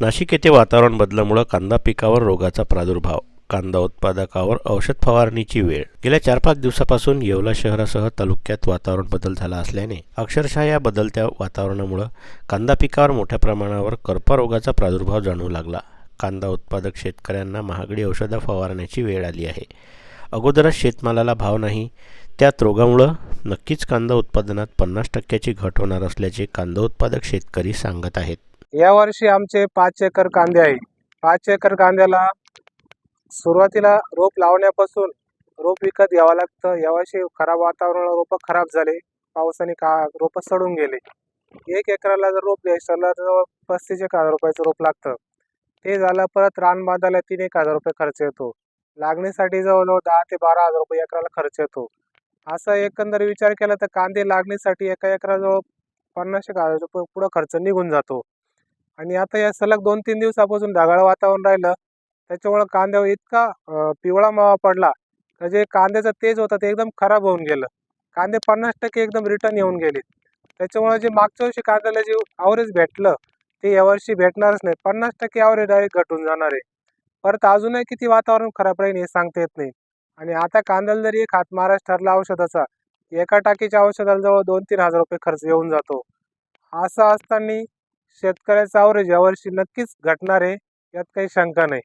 नाशिक येथे वातावरण बदलामुळं कांदा पिकावर रोगाचा प्रादुर्भाव कांदा उत्पादकावर औषध फवारणीची वेळ. गेल्या चार पाच दिवसापासून येवला शहरासह तालुक्यात वातावरण बदल झाला असल्याने अक्षरशः या बदलत्या वातावरणामुळं कांदा पिकावर मोठ्या प्रमाणावर करपा रोगाचा प्रादुर्भाव जाणवू लागला. कांदा उत्पादक शेतकऱ्यांना महागडी औषधं फवारण्याची वेळ आली आहे. अगोदरच शेतमालाला भाव नाही. त्यात रोगामुळं नक्कीच कांदा उत्पादनात पन्नास टक्क्याची घट होणार असल्याचे कांदा उत्पादक शेतकरी सांगत आहेत. या वर्षी आमचे पाच एकर कांदे आहे. पाच एकर कांद्याला सुरुवातीला रोप लावण्यापासून रोप विकत घ्यावं लागतं. यावर्षी खराब वातावरण रोपं खराब झाले. पावसाने का रोपं सडून गेले. एक एकराला जर रोप घ्यायचं झालं तर पस्तीस एक हजार रुपयाचं रोप लागतं. ते झालं परत रान बांधायला तीन एक हजार रुपये खर्च येतो. लागणीसाठी जवळजवळ दहा ते बारा हजार रुपये एकराला खर्च येतो. असा एकंदर विचार केला तर कांदे लागणीसाठी एका एकराजवळ पन्नास एक हजार रुपये पुढं खर्च निघून जातो. आणि आता या सलग दोन तीन दिवसापासून ढगाळ वातावरण राहिलं. त्याच्यामुळं कांद्यावर इतका पिवळा मावा पडला का जे कांद्याचं तेज होतं ते एकदम खराब होऊन गेलं. कांदे पन्नास टक्के एकदम रिटर्न येऊन गेले. त्याच्यामुळे जे मागच्या वर्षी कांद्याला जे ॲव्हरेज भेटलं ते यावर्षी भेटणारच नाही. पन्नास टक्के ॲव्हरेज डायरेक्ट घटून जाणार आहे. परत अजूनही किती वातावरण खराब राहील हे सांगता येत नाही. आणि आता कांद्याला जरी एक हात मारायच ठरला औषधाचा एका टाकीच्या औषधाला जवळ दोन तीन हजार रुपये खर्च येऊन जातो. असं असताना शेतकऱ्याचा आवरेज यावर्षी नक्कीच घटणार आहे यात काही शंका नाही.